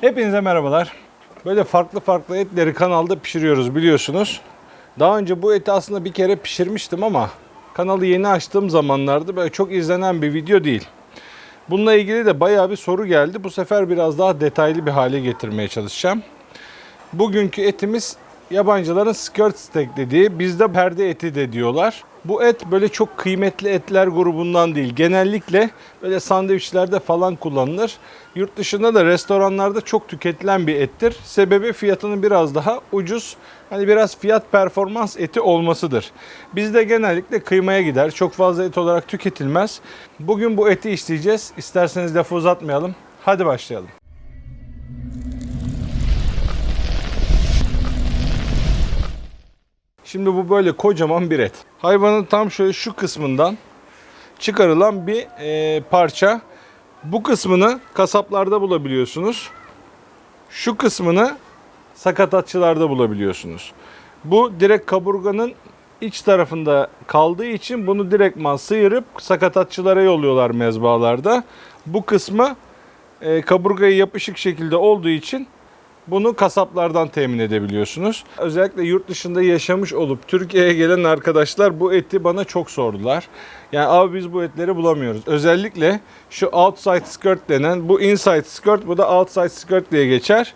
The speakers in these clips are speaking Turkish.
Hepinize merhabalar. Böyle farklı farklı etleri kanalda pişiriyoruz biliyorsunuz. Daha önce bu eti aslında bir kere pişirmiştim ama kanalı yeni açtığım zamanlarda böyle çok izlenen bir video değil. Bununla ilgili de bayağı bir soru geldi. Bu sefer biraz daha detaylı bir hale getirmeye çalışacağım. Bugünkü etimiz yabancıların skirt steak dediği, bizde perde eti de diyorlar. Bu et böyle çok kıymetli etler grubundan değil. Genellikle böyle sandviçlerde falan kullanılır. Yurt dışında da restoranlarda çok tüketilen bir ettir. Sebebi fiyatının biraz daha ucuz, hani biraz fiyat performans eti olmasıdır. Bizde genellikle kıymaya gider. Çok fazla et olarak tüketilmez. Bugün bu eti işleyeceğiz. İsterseniz lafı uzatmayalım. Hadi başlayalım. Şimdi bu böyle kocaman bir et. Hayvanın tam şöyle şu kısmından çıkarılan bir e, parça. Bu kısmını kasaplarda bulabiliyorsunuz. Şu kısmını sakatatçılarda bulabiliyorsunuz. Bu direkt kaburganın iç tarafında kaldığı için bunu direktman sıyırıp sakatatçılara yolluyorlar mezbalarda. Bu kısmı e, kaburgaya yapışık şekilde olduğu için bunu kasaplardan temin edebiliyorsunuz. Özellikle yurt dışında yaşamış olup Türkiye'ye gelen arkadaşlar bu eti bana çok sordular. Yani abi biz bu etleri bulamıyoruz. Özellikle şu outside skirt denen bu inside skirt bu da outside skirt diye geçer.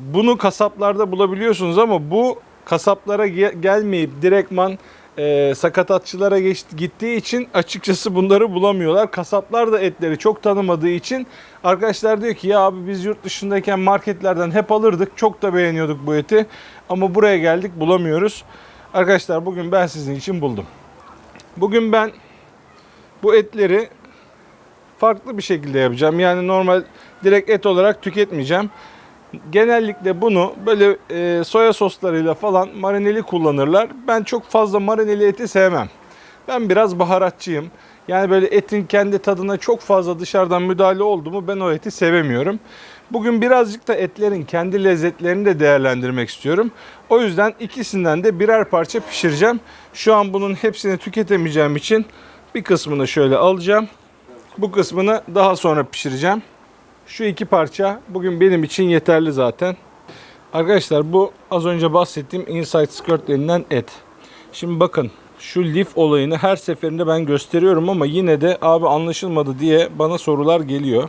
Bunu kasaplarda bulabiliyorsunuz ama bu kasaplara ge- gelmeyip direktman e, sakatatçılara geç, gittiği için açıkçası bunları bulamıyorlar. Kasaplar da etleri çok tanımadığı için arkadaşlar diyor ki ya abi biz yurt dışındayken marketlerden hep alırdık. Çok da beğeniyorduk bu eti ama buraya geldik bulamıyoruz. Arkadaşlar bugün ben sizin için buldum. Bugün ben bu etleri farklı bir şekilde yapacağım. Yani normal direkt et olarak tüketmeyeceğim. Genellikle bunu böyle e, soya soslarıyla falan marineli kullanırlar. Ben çok fazla marineli eti sevmem. Ben biraz baharatçıyım. Yani böyle etin kendi tadına çok fazla dışarıdan müdahale oldu mu ben o eti sevemiyorum. Bugün birazcık da etlerin kendi lezzetlerini de değerlendirmek istiyorum. O yüzden ikisinden de birer parça pişireceğim. Şu an bunun hepsini tüketemeyeceğim için bir kısmını şöyle alacağım. Bu kısmını daha sonra pişireceğim. Şu iki parça bugün benim için yeterli zaten. Arkadaşlar bu az önce bahsettiğim inside skirt denilen et. Şimdi bakın şu lif olayını her seferinde ben gösteriyorum ama yine de abi anlaşılmadı diye bana sorular geliyor.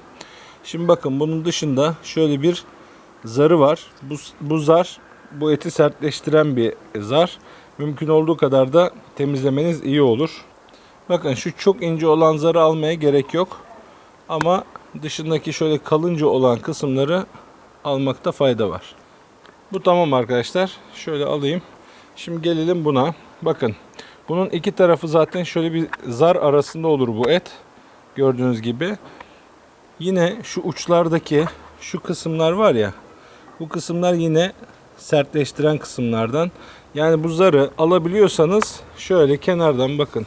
Şimdi bakın bunun dışında şöyle bir zarı var. Bu, bu zar bu eti sertleştiren bir zar. Mümkün olduğu kadar da temizlemeniz iyi olur. Bakın şu çok ince olan zarı almaya gerek yok. Ama dışındaki şöyle kalınca olan kısımları almakta fayda var. Bu tamam arkadaşlar. Şöyle alayım. Şimdi gelelim buna. Bakın. Bunun iki tarafı zaten şöyle bir zar arasında olur bu et. Gördüğünüz gibi. Yine şu uçlardaki şu kısımlar var ya. Bu kısımlar yine sertleştiren kısımlardan. Yani bu zarı alabiliyorsanız şöyle kenardan bakın.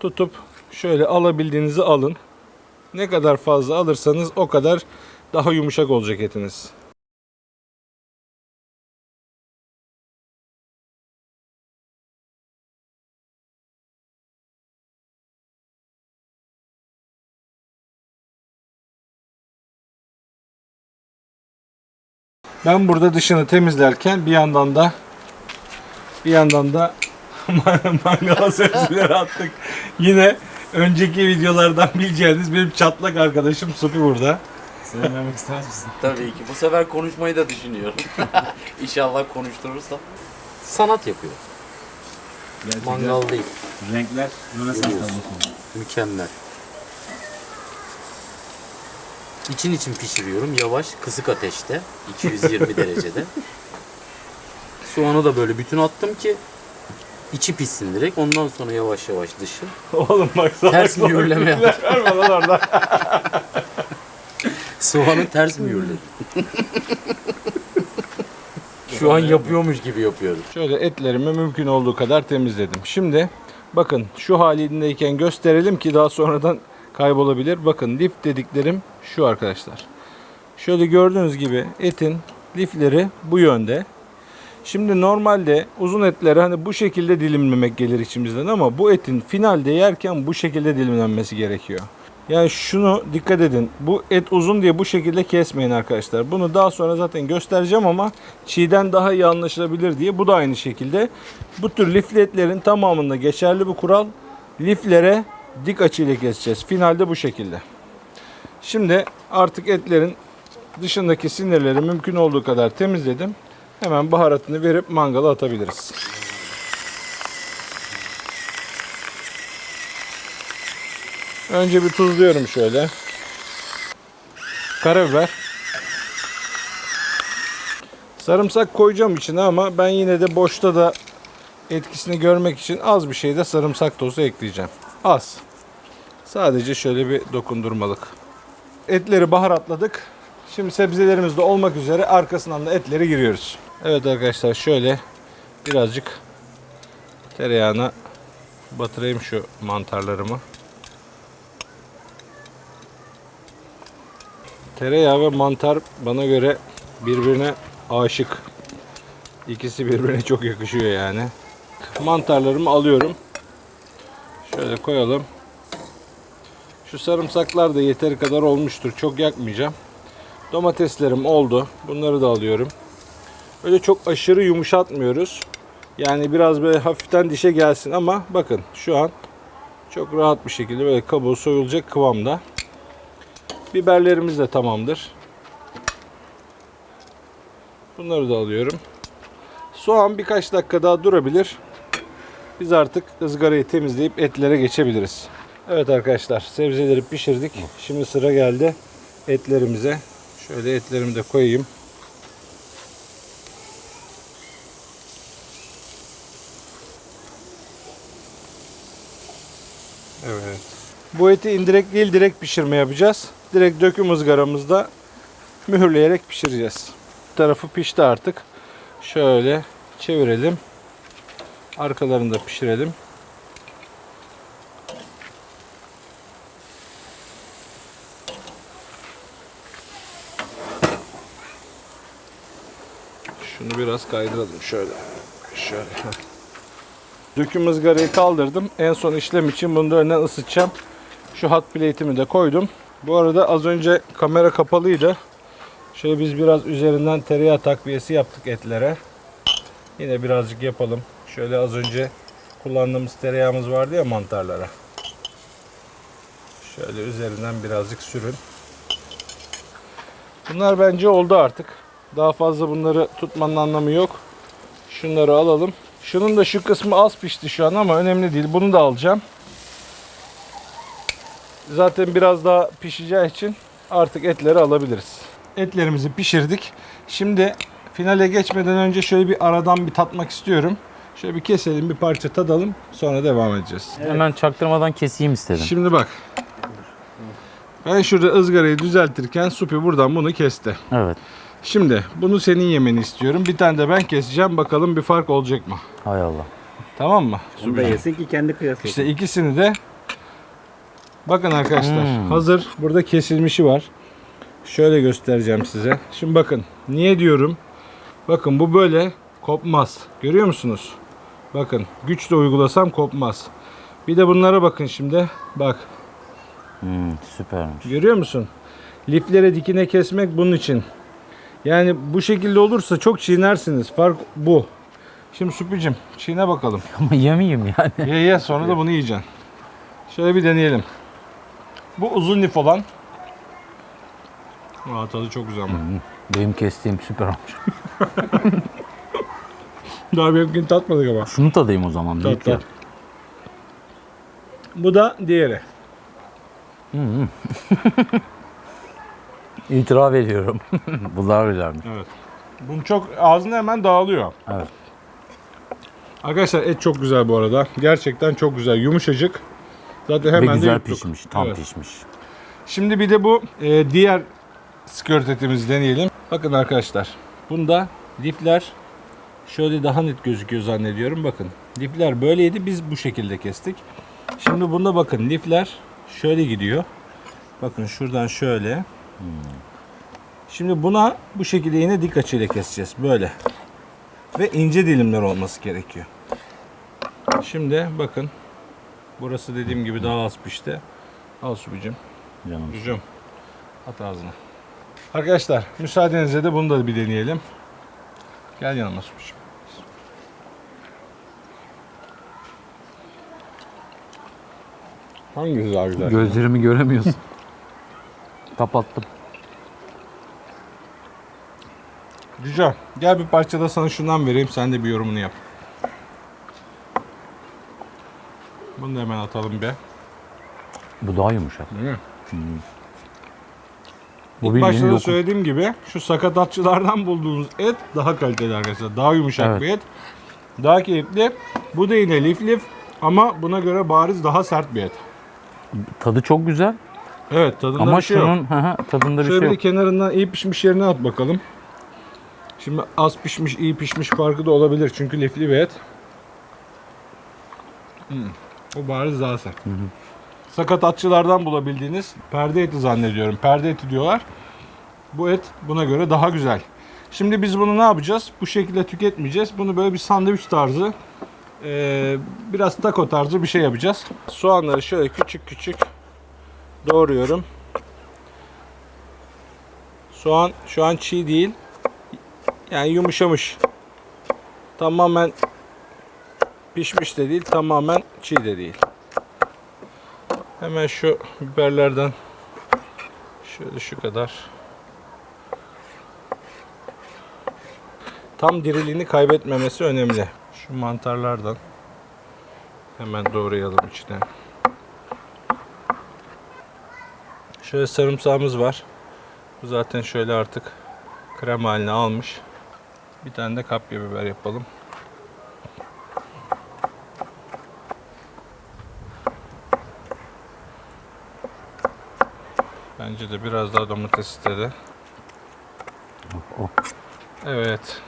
Tutup şöyle alabildiğinizi alın. Ne kadar fazla alırsanız o kadar daha yumuşak olacak etiniz. Ben burada dışını temizlerken bir yandan da bir yandan da mangala sebzeleri attık. Yine önceki videolardan bileceğiniz benim çatlak arkadaşım Supi burada. Söylemek istemez misin? Tabii ki. Bu sefer konuşmayı da düşünüyorum. İnşallah konuşturursam. Sanat yapıyor. Gerçekten Mangal değil. renkler Rönesans Görüyorsun. tablosu. Mükemmel. İçin için pişiriyorum. Yavaş, kısık ateşte. 220 derecede. Soğanı da böyle bütün attım ki içi pişsin direkt. Ondan sonra yavaş yavaş dışı. Oğlum bak salak Ters salak mühürleme bilgiler verme lan orada. Soğanı ters mühürledim. Şu an yapıyormuş gibi yapıyorum. Şöyle etlerimi mümkün olduğu kadar temizledim. Şimdi bakın şu halindeyken gösterelim ki daha sonradan kaybolabilir. Bakın lif dediklerim şu arkadaşlar. Şöyle gördüğünüz gibi etin lifleri bu yönde. Şimdi normalde uzun etleri hani bu şekilde dilimlemek gelir içimizden ama bu etin finalde yerken bu şekilde dilimlenmesi gerekiyor. Yani şunu dikkat edin. Bu et uzun diye bu şekilde kesmeyin arkadaşlar. Bunu daha sonra zaten göstereceğim ama çiğden daha iyi anlaşılabilir diye. Bu da aynı şekilde. Bu tür lifli etlerin tamamında geçerli bu kural. Liflere dik açıyla keseceğiz. Finalde bu şekilde. Şimdi artık etlerin dışındaki sinirleri mümkün olduğu kadar temizledim. Hemen baharatını verip mangala atabiliriz. Önce bir tuzluyorum şöyle. Karabiber. Sarımsak koyacağım içine ama ben yine de boşta da etkisini görmek için az bir şey de sarımsak tozu ekleyeceğim. Az. Sadece şöyle bir dokundurmalık. Etleri baharatladık. Şimdi sebzelerimiz de olmak üzere arkasından da etlere giriyoruz. Evet arkadaşlar şöyle birazcık tereyağına batırayım şu mantarlarımı. Tereyağı ve mantar bana göre birbirine aşık. İkisi birbirine çok yakışıyor yani. Mantarlarımı alıyorum. Şöyle koyalım. Şu sarımsaklar da yeteri kadar olmuştur. Çok yakmayacağım. Domateslerim oldu. Bunları da alıyorum. Öyle çok aşırı yumuşatmıyoruz. Yani biraz böyle hafiften dişe gelsin ama bakın şu an çok rahat bir şekilde böyle kabuğu soyulacak kıvamda. Biberlerimiz de tamamdır. Bunları da alıyorum. Soğan birkaç dakika daha durabilir. Biz artık ızgarayı temizleyip etlere geçebiliriz. Evet arkadaşlar sebzeleri pişirdik. Şimdi sıra geldi etlerimize. Şöyle etlerimi de koyayım. Evet. Bu eti indirekt değil direkt pişirme yapacağız. Direkt döküm ızgaramızda mühürleyerek pişireceğiz. Bu tarafı pişti artık. Şöyle çevirelim. Arkalarını da pişirelim. Şunu biraz kaydıralım şöyle. Şöyle. Döküm ızgarayı kaldırdım. En son işlem için bunu da önden ısıtacağım. Şu hot plate'imi de koydum. Bu arada az önce kamera kapalıydı. Şöyle biz biraz üzerinden tereyağı takviyesi yaptık etlere. Yine birazcık yapalım. Şöyle az önce kullandığımız tereyağımız vardı ya mantarlara. Şöyle üzerinden birazcık sürün. Bunlar bence oldu artık. Daha fazla bunları tutmanın anlamı yok. Şunları alalım. Şunun da şu kısmı az pişti şu an ama önemli değil. Bunu da alacağım. Zaten biraz daha pişeceği için artık etleri alabiliriz. Etlerimizi pişirdik. Şimdi finale geçmeden önce şöyle bir aradan bir tatmak istiyorum. Şöyle bir keselim, bir parça tadalım. Sonra devam edeceğiz. Hemen çaktırmadan keseyim istedim. Şimdi bak. Ben şurada ızgarayı düzeltirken Supi buradan bunu kesti. Evet. Şimdi bunu senin yemeni istiyorum. Bir tane de ben keseceğim. Bakalım bir fark olacak mı? Hay Allah. Tamam mı? Onu da yesin ki kendi kıyaslasın. İşte ikisini de bakın arkadaşlar Hmm. hazır burada kesilmişi var. Şöyle göstereceğim size. Şimdi bakın niye diyorum? Bakın bu böyle kopmaz. Görüyor musunuz? Bakın güçle uygulasam kopmaz. Bir de bunlara bakın şimdi. Bak Hmm, süpermiş. görüyor musun? Liflere dikine kesmek bunun için. Yani bu şekilde olursa çok çiğnersiniz. Fark bu. Şimdi Süpücüm çiğne bakalım. Ama yemeyeyim yani. Ye ye sonra da bunu yiyeceksin. Şöyle bir deneyelim. Bu uzun lif olan. Aa, tadı çok güzel ama. Benim kestiğim süper olmuş. Daha benimkini tatmadık ama. Şunu tadayım o zaman. Tat tat. Bu da diğeri. İtiraf ediyorum. Bunlar güzelmiş. Evet. Bunu çok ağzında hemen dağılıyor. Evet. Arkadaşlar et çok güzel bu arada. Gerçekten çok güzel. Yumuşacık. Zaten hemen Ve de güzel yuttuk. pişmiş. Tam Evet. pişmiş. Şimdi bir de bu e, diğer skirt etimizi deneyelim. Bakın arkadaşlar. Bunda lifler şöyle daha net gözüküyor zannediyorum. Bakın lifler böyleydi. Biz bu şekilde kestik. Şimdi bunda bakın lifler şöyle gidiyor. Bakın şuradan şöyle. Şimdi buna bu şekilde yine dik açıyla keseceğiz. Böyle. Ve ince dilimler olması gerekiyor. Şimdi bakın. Burası dediğim gibi daha az pişti. Al Subi'cim. Canım. Gücüm. At ağzına. Arkadaşlar müsaadenizle de bunu da bir deneyelim. Gel yanıma Supi'cim. Hangisi daha güzel? Gözlerimi göremiyorsun. Kapattım. Güzel. Gel bir parça da sana şundan vereyim. Sen de bir yorumunu yap. Bunu da hemen atalım bir. Bu daha yumuşak. Değil mi? Bu İlk başta da söylediğim gibi şu sakatatçılardan bulduğunuz et daha kaliteli arkadaşlar. Daha yumuşak Evet. bir et. Daha keyifli. Bu da yine lif lif ama buna göre bariz daha sert bir et. Tadı çok güzel Evet tadında ama bir şey yok. şunun hı hı, tadında bir Şöyle şey bir yok. kenarından iyi pişmiş yerine at bakalım. Şimdi az pişmiş, iyi pişmiş farkı da olabilir çünkü lifli bir et. Hmm. O bariz daha sert. Sakatatçılardan bulabildiğiniz perde eti zannediyorum. Perde eti diyorlar. Bu et buna göre daha güzel. Şimdi biz bunu ne yapacağız? Bu şekilde tüketmeyeceğiz. Bunu böyle bir sandviç tarzı, eee, biraz taco tarzı bir şey yapacağız. Soğanları şöyle küçük küçük doğruyorum. Soğan şu an çiğ değil. Yani yumuşamış. Tamamen pişmiş de değil, tamamen çiğ de değil. Hemen şu biberlerden şöyle şu kadar. Tam diriliğini kaybetmemesi önemli. Şu mantarlardan hemen doğrayalım içine. Şöyle sarımsağımız var. Bu zaten şöyle artık krem haline almış. Bir tane de kapya biber yapalım. Bence de biraz daha domates istedi. Evet.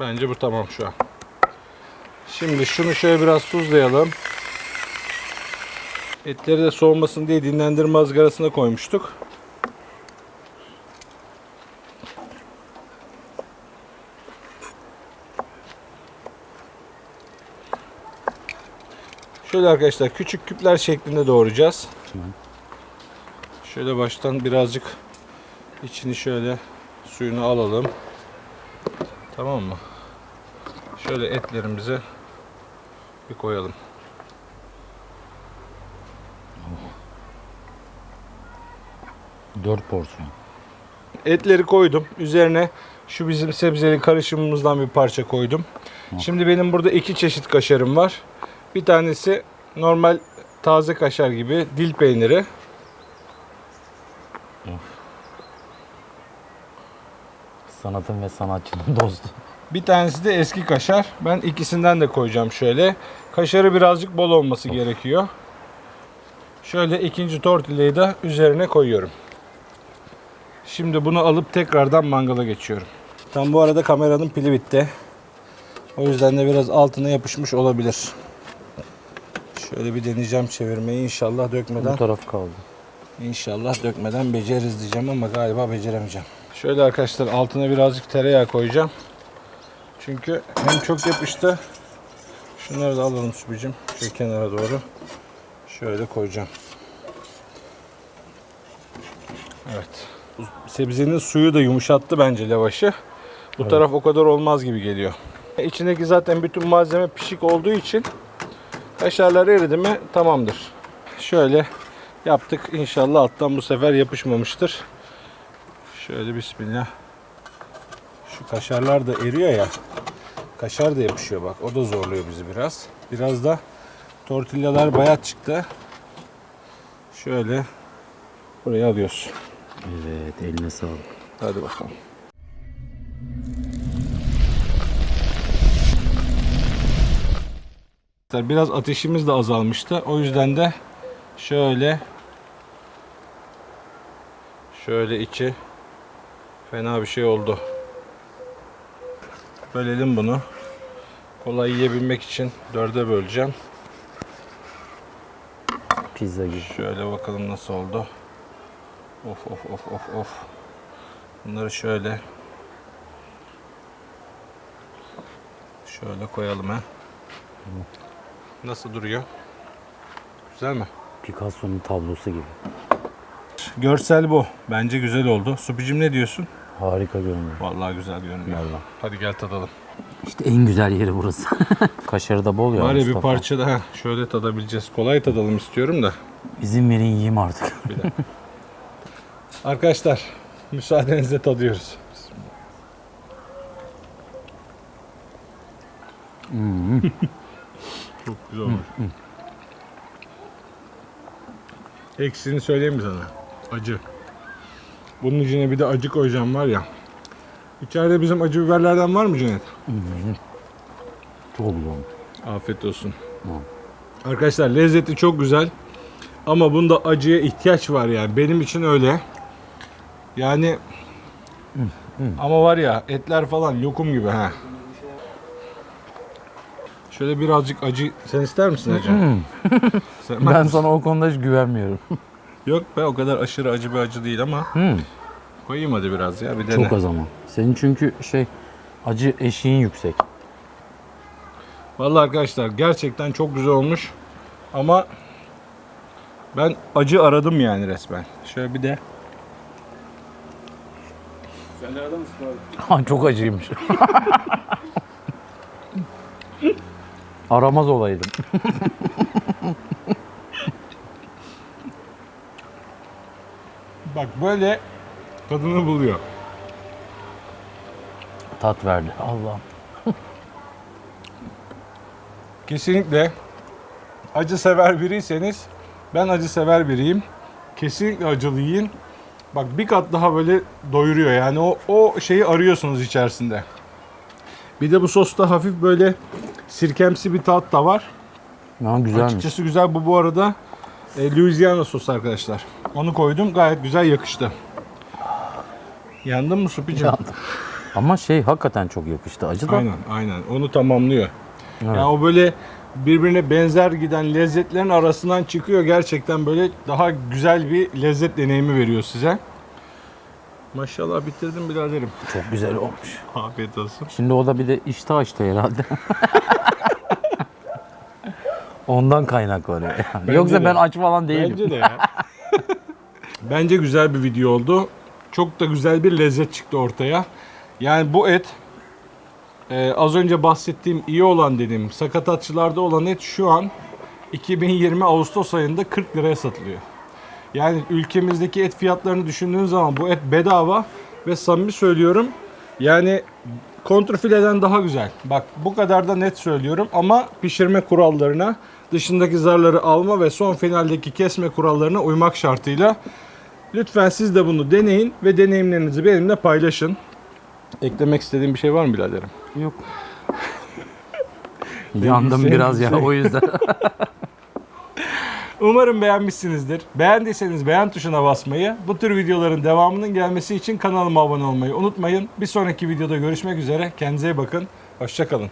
Bence bu tamam şu an. Şimdi şunu şöyle biraz tuzlayalım. Etleri de soğumasın diye dinlendirme ızgarasına koymuştuk. Şöyle arkadaşlar küçük küpler şeklinde doğrayacağız. Şöyle baştan birazcık içini şöyle suyunu alalım. Tamam mı? Şöyle etlerimizi bir koyalım. Dört porsiyon. Etleri koydum. Üzerine şu bizim sebzeli karışımımızdan bir parça koydum. Şimdi benim burada iki çeşit kaşarım var. Bir tanesi normal taze kaşar gibi dil peyniri. Sanatın ve sanatçının dostu. Bir tanesi de eski kaşar. Ben ikisinden de koyacağım şöyle. Kaşarı birazcık bol olması gerekiyor. Şöyle ikinci tortillayı da üzerine koyuyorum. Şimdi bunu alıp tekrardan mangala geçiyorum. Tam bu arada kameranın pili bitti. O yüzden de biraz altına yapışmış olabilir. Şöyle bir deneyeceğim çevirmeyi inşallah dökmeden. Bu taraf kaldı. İnşallah dökmeden beceririz diyeceğim ama galiba beceremeyeceğim. Şöyle arkadaşlar altına birazcık tereyağı koyacağım. Çünkü hem çok yapıştı. Şunları da alalım Sübücüm. Şu kenara doğru. Şöyle koyacağım. Evet. Sebzenin suyu da yumuşattı bence lavaşı. Bu taraf o kadar olmaz gibi geliyor. İçindeki zaten bütün malzeme pişik olduğu için kaşarlar eridi mi tamamdır. Şöyle yaptık. İnşallah alttan bu sefer yapışmamıştır. Şöyle bismillah. Şu kaşarlar da eriyor ya. Kaşar da yapışıyor bak. O da zorluyor bizi biraz. Biraz da tortillalar bayat çıktı. Şöyle buraya alıyoruz. Evet eline sağlık. Hadi bakalım. Biraz ateşimiz de azalmıştı. O yüzden de şöyle şöyle içi fena bir şey oldu. Bölelim bunu. Kolay yiyebilmek için dörde böleceğim. Pizza gibi. Şöyle bakalım nasıl oldu. Of of of of of. Bunları şöyle şöyle koyalım ha. Nasıl duruyor? Güzel mi? Picasso'nun tablosu gibi. Görsel bu. Bence güzel oldu. Supicim ne diyorsun? Harika görünüyor. Vallahi güzel görünüyor. Vallahi. Hadi gel tadalım. İşte en güzel yeri burası. Kaşarı da bol ya Var ya bir Mustafa. parça daha şöyle tadabileceğiz. Kolay tadalım istiyorum da. İzin verin yiyeyim artık. Arkadaşlar müsaadenizle tadıyoruz. Çok güzel olmuş. Eksini söyleyeyim mi sana? Acı. Bunun içine bir de acı koyacağım var ya. İçeride bizim acı biberlerden var mı Cüneyt? Çok güzel olmuş. Afiyet olsun. Arkadaşlar lezzeti çok güzel. Ama bunda acıya ihtiyaç var yani. Benim için öyle. Yani ama var ya etler falan lokum gibi ha. Şöyle birazcık acı. Sen ister misin acı? Sevmez Ben misin? sana o konuda hiç güvenmiyorum. Yok be o kadar aşırı acı bir acı değil ama Hmm, koyayım hadi biraz ya bir dene. çok az ama. Senin çünkü şey acı eşiğin yüksek. Vallahi arkadaşlar gerçekten çok güzel olmuş. Ama ben acı aradım yani resmen. Şöyle bir de Sen de adam mısın abi? Ha, çok acıymış. Aramaz olaydım. bak böyle tadını buluyor. Tat verdi. Allah'ım. Kesinlikle acı sever biriyseniz ben acı sever biriyim. Kesinlikle acılı yiyin. Bak bir kat daha böyle doyuruyor yani o, o şeyi arıyorsunuz içerisinde. Bir de bu sosta hafif böyle sirkemsi bir tat da var. Ya güzelmiş. Açıkçası güzel bu bu arada e, Louisiana sosu arkadaşlar. Onu koydum gayet güzel yakıştı. Yandın mı Supicim? Yandım. Ama şey hakikaten çok yakıştı. Acı da. Aynen aynen onu tamamlıyor. Evet. Yani o böyle birbirine benzer giden lezzetlerin arasından çıkıyor. Gerçekten böyle daha güzel bir lezzet deneyimi veriyor size. Maşallah bitirdim biraderim. Çok güzel olmuş. Afiyet olsun. Şimdi o da bir de iştah açtı herhalde. Ondan kaynaklanıyor. Yani. Yoksa de. ben aç falan değilim. Bence de ya. Bence güzel bir video oldu. Çok da güzel bir lezzet çıktı ortaya. Yani bu et e, az önce bahsettiğim iyi olan dediğim sakatatçılarda olan et şu an 2020 Ağustos ayında 40 liraya satılıyor. Yani ülkemizdeki et fiyatlarını düşündüğün zaman bu et bedava ve samimi söylüyorum yani kontrfileden daha güzel. Bak bu kadar da net söylüyorum ama pişirme kurallarına dışındaki zarları alma ve son finaldeki kesme kurallarına uymak şartıyla lütfen siz de bunu deneyin ve deneyimlerinizi benimle paylaşın. Eklemek istediğim bir şey var mı biraderim? Yok. Yandım Sevdiğim biraz ya şey. o yüzden. Umarım beğenmişsinizdir. Beğendiyseniz beğen tuşuna basmayı, bu tür videoların devamının gelmesi için kanalıma abone olmayı unutmayın. Bir sonraki videoda görüşmek üzere. Kendinize iyi bakın. Hoşçakalın.